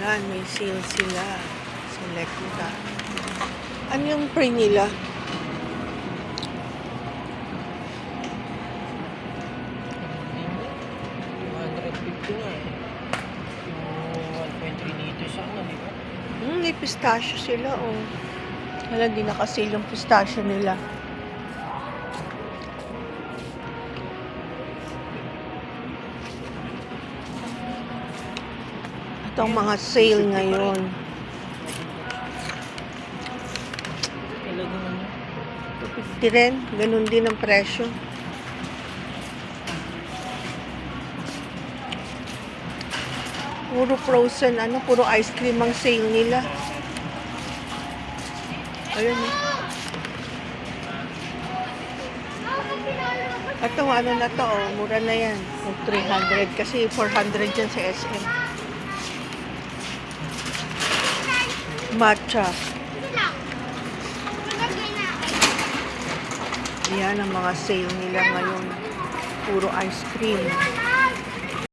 Yan, may sale sila. Selecta. Ano yung pre nila? eh. Yung 1.3 liters ano? Hmm, may pistachio sila, oh. Wala, di nakasale yung pistachio nila. Ito ang mga sale ngayon. 250 rin. Ganun din ang presyo. Puro frozen, ano, puro ice cream ang sale nila. Ayun. eh. Ito, ano na to, oh, mura na yan. Yung 300 kasi 400 dyan sa SM. Matcha. Yan ang mga sale nila ngayon. Puro ice cream.